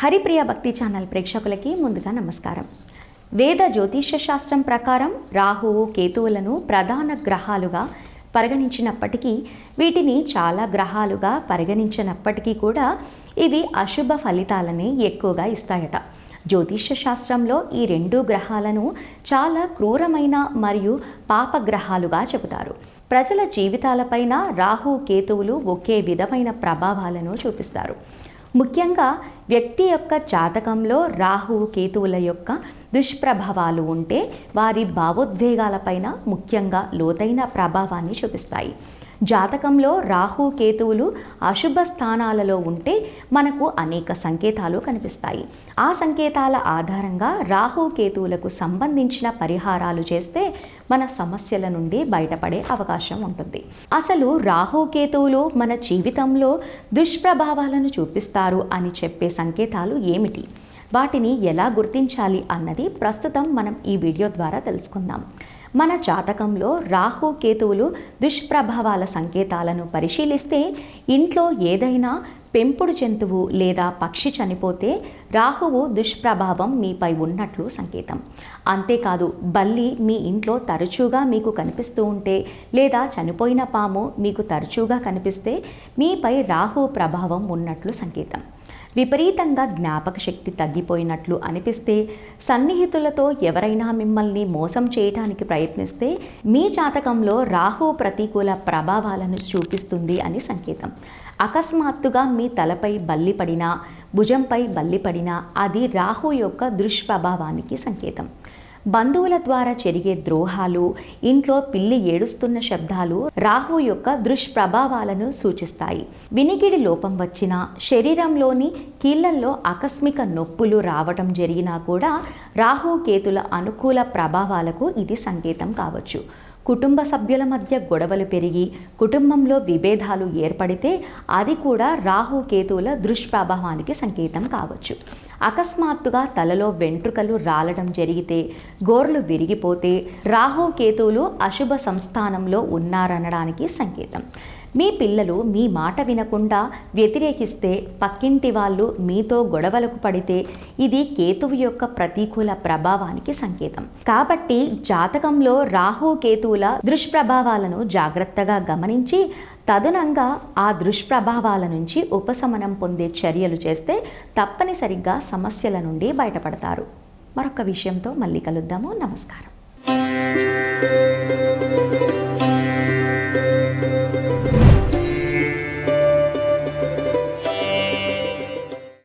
హరిప్రియ భక్తి ఛానల్ ప్రేక్షకులకి ముందుగా నమస్కారం. వేద జ్యోతిష శాస్త్రం ప్రకారం రాహువు కేతువులను ప్రధాన గ్రహాలుగా పరిగణించినప్పటికీ వీటిని చాలా గ్రహాలుగా పరిగణించినప్పటికీ కూడా ఇవి అశుభ ఫలితాలని ఎక్కువగా ఇస్తాయట. జ్యోతిష్య శాస్త్రంలో ఈ రెండు గ్రహాలను చాలా క్రూరమైన మరియు పాపగ్రహాలుగా చెబుతారు. ప్రజల జీవితాలపైన రాహు కేతువులు ఒకే విధమైన ప్రభావాలను చూపిస్తారు. ముఖ్యంగా వ్యక్తి యొక్క జాతకంలో రాహు కేతువుల యొక్క దుష్ప్రభావాలు ఉంటే వారి భావోద్వేగాలపైన ముఖ్యంగా లోతైన ప్రభావాన్ని చూపిస్తాయి. జాతకంలో రాహు కేతువులు అశుభ స్థానాలలో ఉంటే మనకు అనేక సంకేతాలు కనిపిస్తాయి. ఆ సంకేతాల ఆధారంగా రాహు కేతువులకు సంబంధించిన పరిహారాలు చేస్తే మన సమస్యల నుండి బయటపడే అవకాశం ఉంటుంది. అసలు రాహు కేతువులు మన జీవితంలో దుష్ప్రభావాలను చూపిస్తారు అని చెప్పే సంకేతాలు ఏమిటి? వాటిని ఎలా గుర్తించాలి అన్నది ప్రస్తుతం మనం ఈ వీడియో ద్వారా తెలుసుకుందాం. మన జాతకంలో రాహు కేతువులు దుష్ప్రభావాల సంకేతాలను పరిశీలిస్తే ఇంట్లో ఏదైనా పెంపుడు జంతువు లేదా పక్షి చనిపోతే రాహువు దుష్ప్రభావం మీపై ఉన్నట్లు సంకేతం. అంతేకాదు బల్లి మీ ఇంట్లో తరచుగా మీకు కనిపిస్తూ ఉంటే లేదా చనిపోయిన పాము మీకు తరచుగా కనిపిస్తే మీపై రాహు ప్రభావం ఉన్నట్లు సంకేతం. విపరీతంగా జ్ఞాపక శక్తి తగ్గిపోయినట్లు అనిపిస్తే సన్నిహితులతో ఎవరైనా మిమ్మల్ని మోసం చేయడానికి ప్రయత్నిస్తే మీ జాతకంలో రాహు ప్రతికూల ప్రభావాలను చూపిస్తుంది అని సంకేతం. అకస్మాత్తుగా మీ తలపై బల్లి పడినా భుజంపై బల్లి పడినా అది రాహు యొక్క దుష్ప్రభావానికి సంకేతం. బంధువుల ద్వారా జరిగే ద్రోహాలు ఇంట్లో పిల్లి ఏడుస్తున్న శబ్దాలు రాహు యొక్క దుష్ప్రభావాలను సూచిస్తాయి. వినికిడి లోపం వచ్చినా శరీరంలోని కీళ్ళల్లో ఆకస్మిక నొప్పులు రావటం జరిగినా కూడా రాహు కేతుల అనుకూల ప్రభావాలకు ఇది సంకేతం కావచ్చు. కుటుంబ సభ్యుల మధ్య గొడవలు పెరిగి కుటుంబంలో విభేదాలు ఏర్పడితే అది కూడా రాహు కేతువుల దుష్ప్రభావానికి సంకేతం కావచ్చు. అకస్మాత్తుగా తలలో వెంట్రుకలు రాలడం జరిగితే గోర్లు విరిగిపోతే రాహు కేతువులు అశుభ సంస్థానంలో ఉన్నారనడానికి సంకేతం. మీ పిల్లలు మీ మాట వినకుండా వ్యతిరేకిస్తే పక్కింటి వాళ్ళు మీతో గొడవలకు పడితే ఇది కేతువు యొక్క ప్రతికూల ప్రభావానికి సంకేతం. కాబట్టి జాతకంలో రాహు కేతువుల దుష్ప్రభావాలను జాగ్రత్తగా గమనించి తదనంగా ఆ దుష్ప్రభావాల నుంచి ఉపశమనం పొందే చర్యలు చేస్తే తప్పనిసరిగా సమస్యల నుండి బయటపడతారు. మరొక విషయంతో మళ్ళీ కలుద్దాము. నమస్కారం.